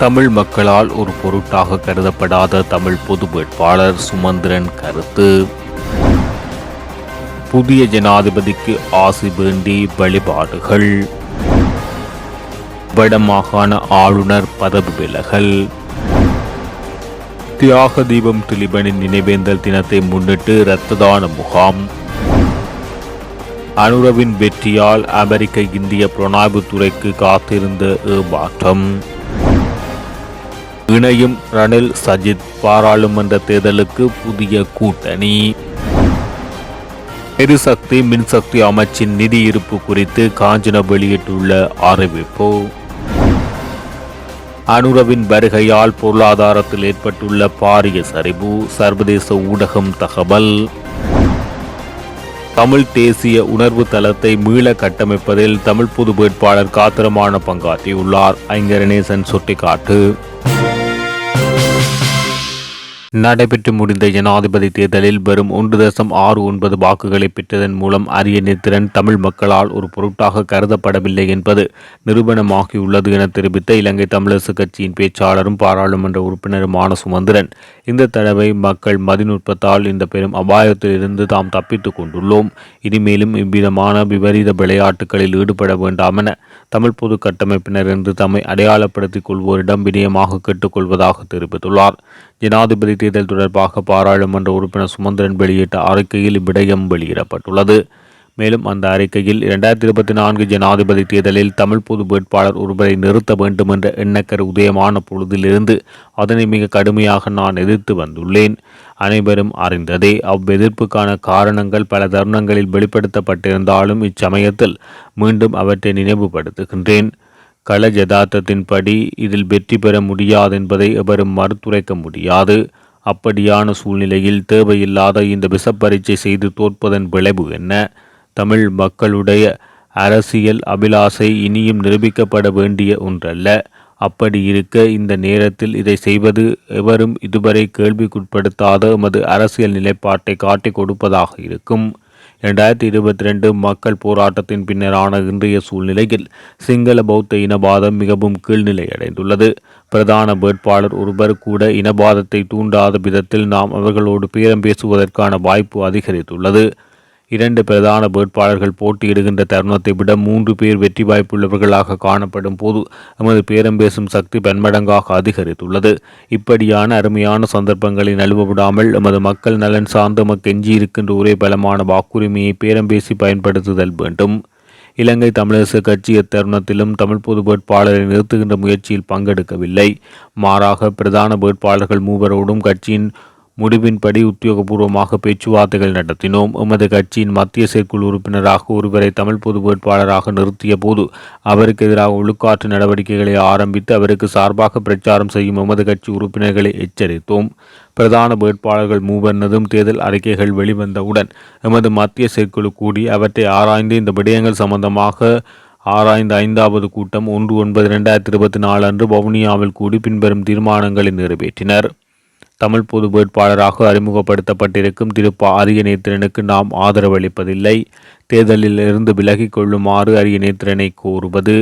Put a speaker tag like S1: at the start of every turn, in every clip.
S1: தமிழ் மக்களால் ஒரு பொருட்டாக கருதப்படாத தமிழ் பொது வேட்பாளர் சுமந்திரன் கருத்து. புதிய ஜனாதிபதிக்கு ஆசி வேண்டி வழிபாடுகள். வடமாகாண ஆளுநர் பதவி விலகல். தியாக தீபம் திலிபனின் நினைவேந்தல் தினத்தை முன்னிட்டு இரத்த தான முகாம். அனுரவின் வெற்றியால் அமெரிக்க இந்திய புலனாய்வுத்துறைக்கு காத்திருந்த ஏமாற்றம். இணையும் ரணில் சஜித் பாராளுமன்ற தேர்தலுக்கு புதிய கூட்டணி. எரிசக்தி மின்சக்தி அமைச்சின் நிதி இருப்பு குறித்து காஞ்சன வெளியிட்டுள்ள அறிவிப்பு. அனுரவின் வருகையால் பொருளாதாரத்தில் ஏற்பட்டுள்ள பாரிய சரிவு சர்வதேச ஊடகம் தகவல். தமிழ் தேசிய உணர்வு தளத்தை மீள கட்டமைப்பதில் தமிழ் பொது வேட்பாளர் காத்திரமான பங்காற்றியுள்ளார். ஐங்கரணேசன் சுட்டிக்காட்டு. நடைபெற்று முடிந்த ஜனாதிபதி தேர்தலில் வெறும் ஒன்று தசம் ஆறு ஒன்பது வாக்குகளை பெற்றதன் மூலம் அரிய நேத்திரன் தமிழ் மக்களால் ஒரு பொருட்டாக கருதப்படவில்லை என்பது நிரூபணமாகியுள்ளது என தெரிவித்த இலங்கை தமிழரசு கட்சியின் பேச்சாளரும் பாராளுமன்ற உறுப்பினருமான சுமந்திரன். இந்த தடவை மக்கள் மதிநுட்பத்தால் இந்த பெரும் அபாயத்திலிருந்து தாம் தப்பித்துக் கொண்டுள்ளோம். இனிமேலும் இவ்விதமான விபரீத விளையாட்டுகளில் ஈடுபட வேண்டாம் என தமிழ் பொது கட்டமைப்பினர் என்று தம்மை அடையாளப்படுத்திக் கொள்வோரிடம் வினயமாக கேட்டுக்கொள்வதாக தெரிவித்துள்ளார். ஜனாதிபதி தேர்தல் தொடர்பாக பாராளுமன்ற உறுப்பினர் சுமந்திரன் வெளியிட்ட அறிக்கையில் விடயம் வெளியிடப்பட்டுள்ளது. மேலும் அந்த அறிக்கையில் இரண்டாயிரத்தி இருபத்தி நான்கு ஜனாதிபதி தேர்தலில் தமிழ் பொது வேட்பாளர் ஒருவரை நிறுத்த வேண்டும் என்ற எண்ணக்கர் உதயமான பொழுதிலிருந்து அதனை மிக கடுமையாக நான் எதிர்த்து வந்துள்ளேன். அனைவரும் அறிந்ததே அவ்வெதிர்ப்புக்கான காரணங்கள் பல தருணங்களில் வெளிப்படுத்தப்பட்டிருந்தாலும் இச்சமயத்தில் மீண்டும் அவற்றை நினைவுபடுத்துகின்றேன். கள யதார்த்தத்தின்படி இதில் வெற்றி பெற முடியாது என்பதை எவரும் மறுத்துரைக்க முடியாது. அப்படியான சூழ்நிலையில் தேவையில்லாத இந்த விஷப்பரீட்சை செய்து தோற்பதன் விளைவு என்ன? தமிழ் மக்களுடைய அரசியல் அபிலாசை இனியும் நிரூபிக்கப்பட வேண்டிய ஒன்றல்ல. அப்படி இருக்க இந்த நேரத்தில் இதை செய்வது எவரும் இதுவரை கேள்விக்குட்படுத்தாத எமது அரசியல் நிலைப்பாட்டை காட்டிக் கொடுப்பதாக இருக்கும். இரண்டாயிரத்தி இருபத்தி ரெண்டு மக்கள் போராட்டத்தின் பின்னரான இன்றைய சூழ்நிலையில் சிங்கள பௌத்த இனவாதம் மிகவும் கீழ்நிலை அடைந்துள்ளது பிரதான வேட்பாளர் ஒருவர் கூட இனவாதத்தை தூண்டாத விதத்தில் நாம் அவர்களோடு பேரம் பேசுவதற்கான வாய்ப்பு அதிகரித்துள்ளது. இரண்டு பிரதான வேட்பாளர்கள் போட்டியிடுகின்ற தருணத்தை விட மூன்று பேர் வெற்றி வாய்ப்புள்ளவர்களாக காணப்படும் போது எமது பேரம் பேசும் சக்தி பன்மடங்காக அதிகரித்துள்ளது. இப்படியான அருமையான சந்தர்ப்பங்களை நழுவவிடாமல் எமது மக்கள் நலன் சார்ந்த மக்கெஞ்சி இருக்கின்ற ஒரே பலமான வாக்குரிமையை பேரம் பேசி பயன்படுத்துதல் வேண்டும். இலங்கை தமிழரசு கட்சி இத்தருணத்திலும் தமிழ் பொது வேட்பாளரை நிறுத்துகின்ற முயற்சியில் பங்கெடுக்கவில்லை. மாறாக பிரதான வேட்பாளர்கள் மூவரோடும் கட்சியின் முடிவின்படி உத்தியோகபூர்வமாக பேச்சுவார்த்தைகள் நடத்தினோம். எமது கட்சியின் மத்திய செயற்குழு உறுப்பினராக ஒருவரை தமிழ் பொது வேட்பாளராக நிறுத்திய போது அவருக்கு எதிராக ஒழுக்காற்று நடவடிக்கைகளை ஆரம்பித்து அவருக்கு சார்பாக பிரச்சாரம் செய்யும் எமது கட்சி உறுப்பினர்களை எச்சரித்தோம். பிரதான வேட்பாளர்கள் மூவர்னதும் தேர்தல் அறிக்கைகள் வெளிவந்தவுடன் எமது மத்திய செயற்குழு கூடி அவற்றை ஆராய்ந்து இந்த விடயங்கள் சம்பந்தமாக ஆராய்ந்த ஐந்தாவது கூட்டம் ஒன்று ஒன்பது இரண்டாயிரத்தி இருபத்தி நாலு அன்று வவுனியாவில் கூடி பின்வரும் தீர்மானங்களை நிறைவேற்றினர். தமிழ் பொது வேட்பாளராக அறிமுகப்படுத்தப்பட்டிருக்கும் திரு ப. அரியநேத்திரனுக்கு நாம் ஆதரவளிப்பதில்லை தேர்தலில் இருந்து விலகிக் கொள்ளுமாறு அரியநேத்திரனை கோருவது.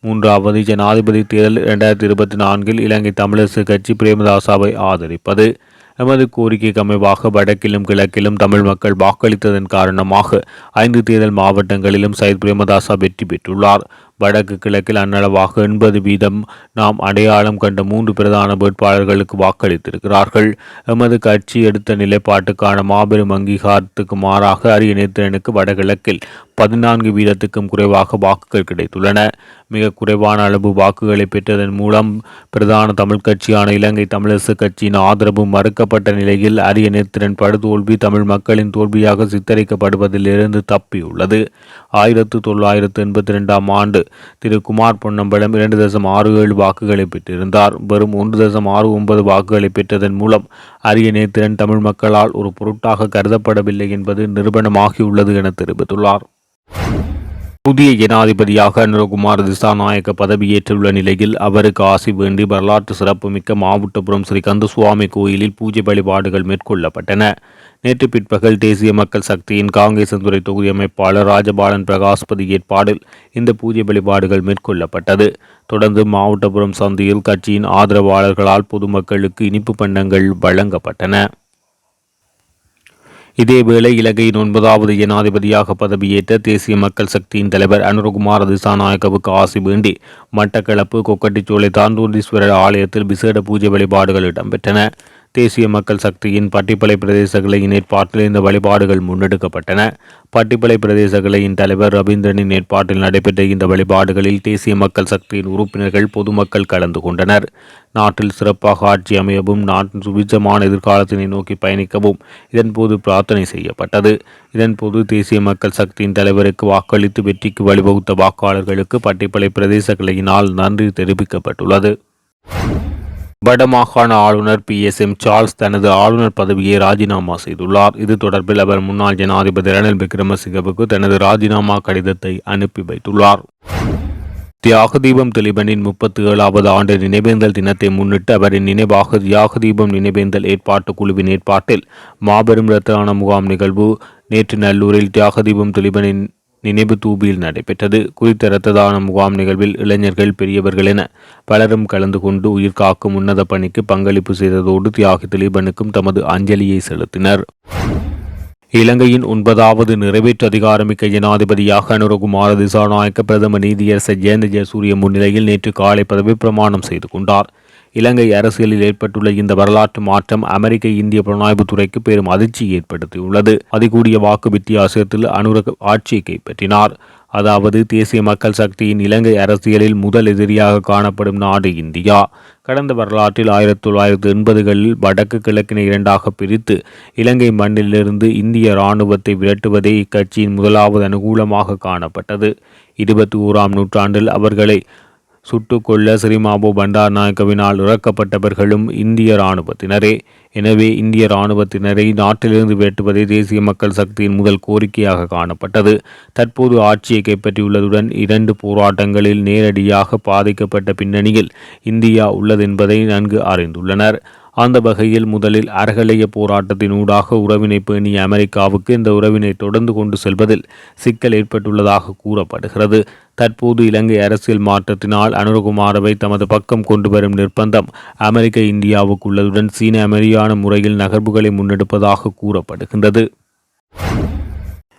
S1: மூன்றாவது ஜனாதிபதி தேர்தல் இரண்டாயிரத்தி இருபத்தி நான்கில் இலங்கை தமிழரசு கட்சி பிரேமதாசாவை ஆதரிப்பது. எமது கோரிக்கைக்கு அமைவாக வடக்கிலும் கிழக்கிலும் தமிழ் மக்கள் வாக்களித்ததன் காரணமாக ஐந்து தேர்தல் மாவட்டங்களிலும் சயித் பிரேமதாசா வெற்றி பெற்றுள்ளார். வடக்கு கிழக்கில் அன்னளவாக எண்பது வீதம் நாம் அடையாளம் கண்ட மூன்று பிரதான வேட்பாளர்களுக்கு வாக்களித்திருக்கிறார்கள். எமது கட்சி எடுத்த நிலைப்பாட்டுக்கான மாபெரும் அங்கீகாரத்துக்கு மாறாக அரிய நேத்திரனுக்கு வடகிழக்கில் பதினான்கு வீதத்துக்கும் குறைவாக வாக்குகள் கிடைத்துள்ளன. மிக குறைவான அளவு வாக்குகளை பெற்றதன் மூலம் பிரதான தமிழ் கட்சியான இலங்கை தமிழரசு கட்சியின் ஆதரவு மறுக்கப்பட்ட நிலையில் அரிய திறன் படுதோல்வி தமிழ் மக்களின் தோல்வியாக சித்தரிக்கப்படுவதிலிருந்து தப்பியுள்ளது. ஆயிரத்து தொள்ளாயிரத்து எண்பத்தி ரெண்டாம் ஆண்டு திரு குமார் பொன்னம்பலம் இரண்டு தசம் ஆறு ஏழு வாக்குகளை பெற்றிருந்தார். வெறும் ஒன்று தசம் ஆறு ஒன்பது வாக்குகளை பெற்றதன் மூலம் அரிய நேத்திரன் தமிழ் மக்களால் ஒரு பொருட்டாக கருதப்படவில்லை என்பது நிரூபணமாகியுள்ளது என தெரிவித்துள்ளார். புதிய ஜனாதிபதியாக அனுரகுமார் திசாநாயக்க பதவியேற்றுள்ள நிலையில் அவருக்கு ஆசி வேண்டி வரலாற்று சிறப்புமிக்க மாவட்டபுரம் ஸ்ரீ கந்தசுவாமி கோயிலில் பூஜை வழிபாடுகள் மேற்கொள்ளப்பட்டன. நேற்று பிற்பகல் தேசிய மக்கள் சக்தியின் காங்கேசந்துறை தொகுதி அமைப்பாளர் ராஜபாலன் பிரகாஷ்பதி ஏற்பாடில் இந்த பூஜை வழிபாடுகள் மேற்கொள்ளப்பட்டது. தொடர்ந்து மாவட்டபுரம் சந்தையில் கட்சியின் ஆதரவாளர்களால் பொதுமக்களுக்கு இனிப்பு பண்டங்கள் வழங்கப்பட்டன. இதேவேளை இலங்கையின் ஒன்பதாவது ஜனாதிபதியாக பதவியேற்ற தேசிய மக்கள் சக்தியின் தலைவர் அனுரகுமார் திசாநாயக்கவுக்கு ஆசி வேண்டி மட்டக்களப்பு கொக்கட்டிச்சோலை தாந்தூண்டீஸ்வரர் ஆலயத்தில் விசேட பூஜை வழிபாடுகள் இடம்பெற்றன. தேசிய மக்கள் சக்தியின் பட்டிப்பளை பிரதேச கிளையின் ஏற்பாட்டில் இந்த வழிபாடுகள் முன்னெடுக்கப்பட்டன. பட்டிப்பளை பிரதேச கிளையின் தலைவர் ரவீந்திரனின் ஏற்பாட்டில் நடைபெற்ற இந்த வழிபாடுகளில் தேசிய மக்கள் சக்தியின் உறுப்பினர்கள் பொதுமக்கள் கலந்து கொண்டனர். நாட்டில் சிறப்பாக ஆட்சி அமையவும் நாட்டின் சுபிச்சமான எதிர்காலத்தினை நோக்கி பயணிக்கவும் இதன்போது பிரார்த்தனை செய்யப்பட்டது. இதன்போது தேசிய மக்கள் சக்தியின் தலைவருக்கு வாக்களித்து வெற்றிக்கு வழிவகுத்த வாக்காளர்களுக்கு பட்டிப்பளை பிரதேச கிளையினால் நன்றி தெரிவிக்கப்பட்டுள்ளது. வடமாகாண ஆளுநர் பி. எஸ். எம். சார்ல்ஸ் தனது ஆளுநர் பதவியை ராஜினாமா செய்துள்ளார். இது தொடர்பில் அவர் முன்னாள் ஜனாதிபதி ரணில் விக்ரமசிங்கவுக்கு தனது ராஜினாமா கடிதத்தை அனுப்பி வைத்துள்ளார். தியாகதீபம் திலீபனின் முப்பத்தி ஏழாவது ஆண்டு நினைவேந்தல் தினத்தை முன்னிட்டு அவரின் நினைவாக தியாகதீபம் நினைவேந்தல் ஏற்பாட்டு குழுவின் ஏற்பாட்டில் மாபெரும் ரத்தான முகாம் நிகழ்வு. நேற்று நல்லூரில் தியாகதீபம் திலீபனின் நினைவு தூபியில் நடைபெற்றது. குறித்த இரத்த தான முகாம் நிகழ்வில் இளைஞர்கள் பெரியவர்கள் என பலரும் கலந்து கொண்டு உயிர் காக்கும் உன்னத பணிக்கு பங்களிப்பு செய்ததோடு தியாகி திலீபனுக்கும் தமது அஞ்சலியை செலுத்தினர். இலங்கையின் ஒன்பதாவது நிறைவேற்று அதிகாரமிக்க ஜனாதிபதியாக அனுரகுமார திசாநாயக்க பிரதம நீதியரசர் ஜெயந்த ஜெயசூரிய முன்னிலையில் நேற்று காலை பதவி பிரமாணம் செய்து கொண்டார். இலங்கை அரசியலில் ஏற்பட்டுள்ள இந்த வரலாற்று மாற்றம் அமெரிக்க இந்திய புலனாய்வு துறைக்கு பெரும் அதிர்ச்சியை ஏற்படுத்தியுள்ளது. அதிகூடிய வாக்கு வித்தியாசத்தில் அனுரக ஆட்சியை கைப்பற்றினார். அதாவது தேசிய மக்கள் சக்தியின் இலங்கை அரசியலில் முதல் எதிரியாக காணப்படும் நாடு இந்தியா. கடந்த வரலாற்றில் ஆயிரத்தி தொள்ளாயிரத்தி எண்பதுகளில் வடக்கு கிழக்கினை இரண்டாக பிரித்து இலங்கை மண்ணிலிருந்து இந்திய இராணுவத்தை விரட்டுவதே இக்கட்சியின் முதலாவது அனுகூலமாக காணப்பட்டது. இருபத்தி ஓராம் நூற்றாண்டில் அவர்களை சுட்டுக்கொள்ள ஸ்ரீமாபு பண்டார் நாயக்கவினால் இறக்கப்பட்டவர்களும் இந்திய இராணுவத்தினரே. எனவே இந்திய இராணுவத்தினரை நாட்டிலிருந்து வேட்டுவதே தேசிய மக்கள் சக்தியின் முதல் கோரிக்கையாக காணப்பட்டது. தற்போது ஆட்சியை கைப்பற்றியுள்ளதுடன் இரண்டு போராட்டங்களில் நேரடியாக பாதிக்கப்பட்ட பின்னணியில் இந்தியா உள்ளதென்பதை நன்கு அறிந்துள்ளனர். அந்த வகையில் முதலில் அறகலைய போராட்டத்தின் ஊடாக உறவினை பேணிய அமெரிக்காவுக்கு இந்த உறவினை தொடர்ந்து கொண்டு செல்வதில் சிக்கல் ஏற்பட்டுள்ளதாக கூறப்படுகிறது. தற்போது இலங்கை அரசியல் மாற்றத்தினால் அனுரகுமாரவை தமது பக்கம் கொண்டு வரும் நிர்பந்தம் அமெரிக்க இந்தியாவுக்கு உள்ளதுடன் சீன அமெரியான முறையில் நகர்வுகளை முன்னெடுப்பதாக கூறப்படுகின்றது.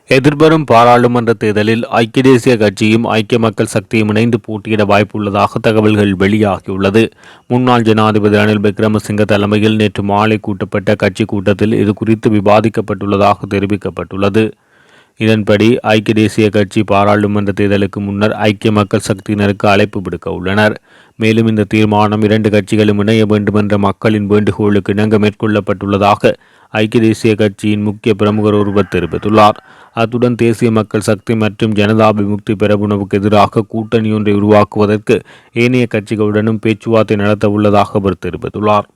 S1: எதிர்வரும் பாராளுமன்ற தேர்தலில் ஐக்கிய தேசிய கட்சியும் ஐக்கிய மக்கள் சக்தியும் இணைந்து போட்டியிட வாய்ப்புள்ளதாக தகவல்கள் வெளியாகியுள்ளது. முன்னாள் ஜனாதிபதி ரணில் விக்ரமசிங்க தலைமையில் நேற்று மாலை கூட்டப்பட்ட கட்சி கூட்டத்தில் இது குறித்து விவாதிக்கப்பட்டுள்ளதாக தெரிவிக்கப்பட்டுள்ளது. இதன்படி ஐக்கிய தேசிய கட்சி பாராளுமன்ற தேர்தலுக்கு முன்னர் ஐக்கிய மக்கள் சக்தியினருக்கு அழைப்பு விடுக்க உள்ளனர். மேலும் இந்த தீர்மானம் இரண்டு கட்சிகளும் இணைய வேண்டுமென்ற மக்களின் வேண்டுகோளுக்கு இணங்க மேற்கொள்ளப்பட்டுள்ளதாக ஐக்கிய தேசிய கட்சியின் முக்கிய பிரமுகர் ஒருவர் தெரிவித்துள்ளார். அத்துடன் தேசிய மக்கள் சக்தி மற்றும் ஜனதா விமுக்தி பெரபுணவுக்கு எதிராக கூட்டணி ஒன்றை உருவாக்குவதற்கு ஏனைய கட்சிகளுடனும் பேச்சுவார்த்தை நடத்த உள்ளதாக அவர் தெரிவித்துள்ளார்.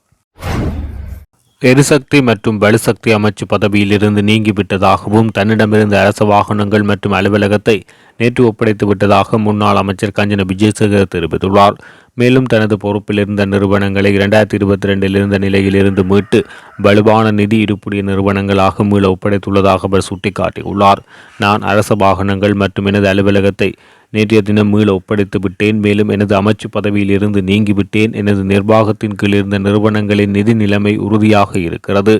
S1: எரிசக்தி மற்றும் வலுசக்தி அமைச்சு பதவியிலிருந்து நீங்கிவிட்டதாகவும் தன்னிடமிருந்த அரச வாகனங்கள் மற்றும் அலுவலகத்தை நேற்று ஒப்படைத்து விட்டதாக முன்னாள் அமைச்சர் கஞ்சன விஜயசேகர் தெரிவித்துள்ளார். மேலும் தனது பொறுப்பில் இருந்த நிறுவனங்களை இரண்டாயிரத்தி இருபத்தி ரெண்டில் இருந்த நிலையிலிருந்து மீட்டு வலுவான நிதி இருப்புடைய நிறுவனங்களாக மீள ஒப்படைத்துள்ளதாக அவர் சுட்டிக்காட்டியுள்ளார். நான் அரச வாகனங்கள் மற்றும் எனது அலுவலகத்தை நேற்றைய தினம் மீள ஒப்படைத்து விட்டேன். மேலும் எனது அமைச்சு பதவியில் இருந்து நீங்கிவிட்டேன். எனது நிர்வாகத்தின் கீழ் இருந்த நிறுவனங்களின் நிதி நிலைமை உறுதியாக இருக்கிறது.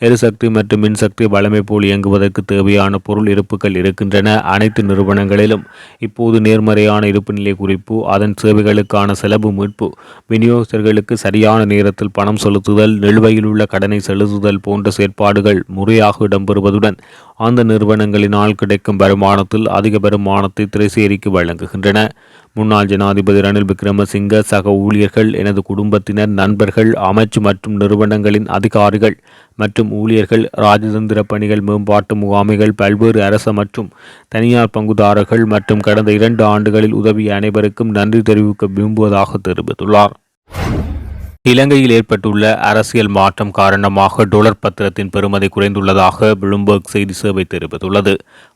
S1: எரிசக்தி மற்றும் மின்சக்தி வளமை போல் இயங்குவதற்கு தேவையான பொருள் இருப்புகள் இருக்கின்றன. அனைத்து நிறுவனங்களிலும் இப்போது நேர்மறையான இருப்பு நிலை குறிப்பு அதன் சேவைகளுக்கான செலவு மீட்பு விநியோகஸ்தர்களுக்கு சரியான நேரத்தில் பணம் செலுத்துதல் நிலுவையில் உள்ள கடனை செலுத்துதல் போன்ற செயற்பாடுகள் முறையாக இடம்பெறுவதுடன் அந்த நிறுவனங்களினால் கிடைக்கும் வருமானத்தில் அதிக வருமானத்தை திரைசேரிக்கு வழங்குகின்றன. முன்னாள் ஜனாதிபதி ரணில் விக்ரமசிங்க சக ஊழியர்கள் எனது குடும்பத்தினர் நண்பர்கள் அமைச்சு மற்றும் நிறுவனங்களின் அதிகாரிகள் மற்றும் ஊழியர்கள் ராஜதந்திர பணிகள் மேம்பாட்டு முகாமைகள் பல்வேறு அரச மற்றும் தனியார் பங்குதாரர்கள் மற்றும் கடந்த இரண்டு ஆண்டுகளில் உதவிய அனைவருக்கும் நன்றி தெரிவிக்க விரும்புவதாக தெரிவித்துள்ளார். இலங்கையில் ஏற்பட்டுள்ள அரசியல் மாற்றம் காரணமாக டொலர் பத்திரத்தின் பெறுமதி குறைந்துள்ளதாக ப்ளூம்பர்க் செய்தி சேவை தெரிவித்துள்ளது.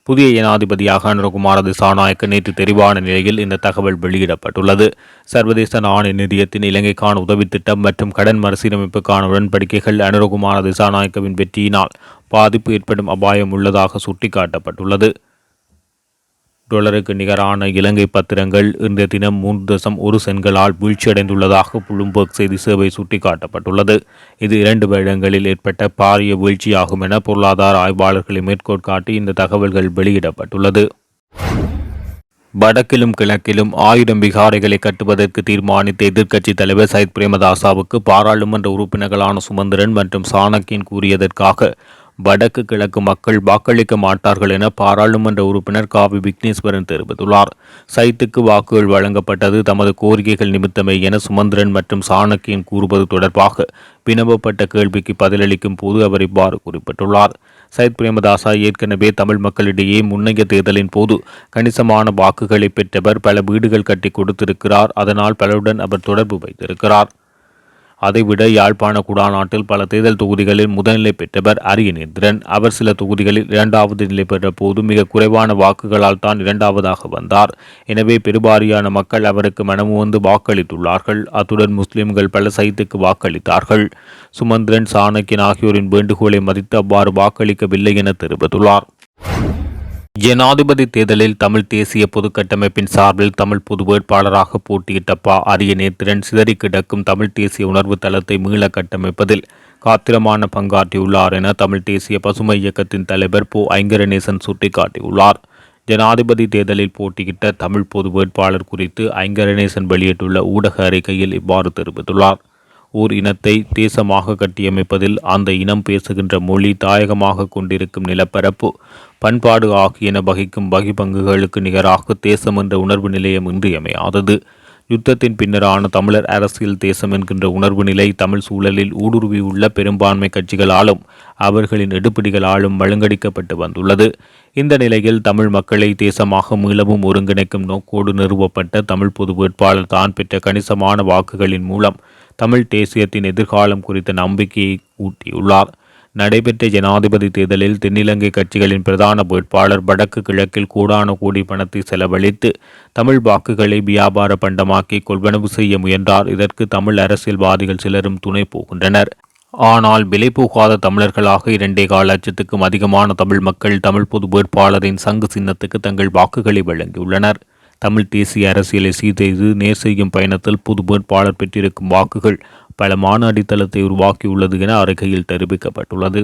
S1: புதிய ஜனாதிபதியாக அனுரகுமார திசாநாயக்க நேற்று தெரிவான நிலையில் இந்த தகவல் வெளியிடப்பட்டுள்ளது. சர்வதேச நாணய நிதியத்தின் இலங்கைக்கான உதவி திட்டம் மற்றும் கடன் மறுசீரமைப்புக்கான உடன்படிக்கைகள் அனுரகுமார திசாநாயக்கவின் வெற்றியினால் பாதிப்பு ஏற்படும் அபாயம் உள்ளதாக சுட்டிக்காட்டப்பட்டுள்ளது. டாலருக்கு நிகரான இலங்கை பத்திரங்கள் இன்றைய தினம் மூன்று தசம் ஒரு சென்களால் வீழ்ச்சியடைந்துள்ளதாக புளும்பர்க் செய்தி சேவை சுட்டிக்காட்டப்பட்டுள்ளது. இது இரண்டு வருடங்களில் ஏற்பட்ட பாரிய வீழ்ச்சியாகும் என பொருளாதார ஆய்வாளர்களை மேற்கோள் காட்டி இந்த தகவல்கள் வெளியிடப்பட்டுள்ளது. வடக்கிலும் கிழக்கிலும் ஆயுதம் விகாரைகளை கட்டுவதற்கு தீர்மானித்த எதிர்க்கட்சித் தலைவர் சயித் பிரேமதாசாவுக்கு பாராளுமன்ற உறுப்பினர்களான சுமந்திரன் மற்றும் சாணக்கியன் கூறியதற்காக வடக்கு கிழக்கு மக்கள் வாக்களிக்க மாட்டார்கள் என பாராளுமன்ற உறுப்பினர் காவி விக்னேஸ்வரன் தெரிவித்துள்ளார். சைத்துக்கு வாக்குகள் வழங்கப்பட்டது தமது கோரிக்கைகள் நிமித்தமே என சுமந்திரன் மற்றும் சாணக்கியன் கூறுவது தொடர்பாக வினவப்பட்ட கேள்விக்கு பதிலளிக்கும் போது அவர் இவ்வாறு குறிப்பிட்டுள்ளார். சைத் பிரேமதாசா ஏற்கனவே தமிழ் மக்களிடையே முன்னைய தேர்தலின் போது கணிசமான வாக்குகளை பெற்றவர் பல வீடுகள் கட்டி கொடுத்திருக்கிறார். அதனால் பலருடன் அவர் தொடர்பு வைத்திருக்கிறார். அதைவிட யாழ்ப்பாண குடாநாட்டில் பல தேர்தல் தொகுதிகளில் முதல்நிலை பெற்றவர் அரியநேந்திரன். அவர் சில தொகுதிகளில் இரண்டாவது நிலை பெற்ற போது மிக குறைவான வாக்குகளால் தான் இரண்டாவதாக வந்தார். எனவே பெருபாரியான மக்கள் அவருக்கு மனமுவந்து வாக்களித்துள்ளார்கள். அத்துடன் முஸ்லிம்கள் பல சைத்துக்கு வாக்களித்தார்கள். சுமந்திரன் சாணக்கியன் ஆகியோரின் வேண்டுகோளை மதித்து அவ்வாறு வாக்களிக்கவில்லை என தெரிவித்துள்ளார். ஜனாதிபதி தேர்தலில் தமிழ் தேசிய பொதுக்கட்டமைப்பின் சார்பில் தமிழ் பொது வேட்பாளராக போட்டியிட்ட பா. அரிய நேத்திரன் சிதறி கிடக்கும் தமிழ் தேசிய உணர்வு தளத்தை மீள கட்டமைப்பதில் காத்திரமான பங்காற்றியுள்ளார் என தமிழ் தேசிய பசுமை இயக்கத்தின் தலைவர் போ. ஐங்கரநேசன் சுட்டிக்காட்டியுள்ளார். ஜனாதிபதி தேர்தலில் போட்டியிட்ட தமிழ் பொது வேட்பாளர் குறித்து ஐங்கரநேசன் வெளியிட்டுள்ள ஊடக அறிக்கையில் இவ்வாறு தெரிவித்துள்ளார். ஓர் இனத்தை தேசமாக கட்டியமைப்பதில் அந்த இனம் பேசுகின்ற மொழி தாயகமாக கொண்டிருக்கும் நிலப்பரப்பு பண்பாடு ஆகியன வகிக்கும் வகிபங்குகளுக்கு நிகராக தேசம் என்ற உணர்வு நிலையம் இன்றியமையாதது யுத்தத்தின் பின்னரான தமிழர் அரசியல் தேசம் என்கின்ற உணர்வு நிலை தமிழ் சூழலில் ஊடுருவியுள்ள பெரும்பான்மை கட்சிகளாலும் அவர்களின் எடுப்பிடிகளாலும் வழங்கடிக்கப்பட்டு வந்துள்ளது. இந்த நிலையில் தமிழ் மக்களை தேசமாக மீளவும் ஒருங்கிணைக்கும் நோக்கோடு நிறுவப்பட்ட தமிழ் பொது வேட்பாளர் தான் பெற்ற கணிசமான வாக்குகளின் மூலம் தமிழ் தேசியத்தின் எதிர்காலம் குறித்த நம்பிக்கையை ஊட்டியுள்ளார். நடைபெற்ற ஜனாதிபதி தேர்தலில் தென்னிலங்கை கட்சிகளின் பிரதான வேட்பாளர் வடக்கு கிழக்கில் கூடான கூடி பணத்தை செலவழித்து தமிழ் வாக்குகளை வியாபார பண்டமாக்கி கொள்வனவு செய்ய முயன்றார். இதற்கு தமிழ் அரசியல்வாதிகள் சிலரும் துணை போகின்றனர். ஆனால் விலை போகாத தமிழர்களாக இரண்டே கால லட்சத்துக்கும் அதிகமான தமிழ் மக்கள் தமிழ் பொது வேட்பாளரின் சங்கு சின்னத்துக்கு தங்கள் வாக்குகளை வழங்கியுள்ளனர். தமிழ் தேசிய அரசியலை சீர்தெய்து நேர் செய்யும் பயணத்தில் புது வேட்பாளர் பெற்றிருக்கும் வாக்குகள் பல மாநாடித்தளத்தை உருவாக்கியுள்ளது என அறிக்கையில் தெரிவிக்கப்பட்டுள்ளது.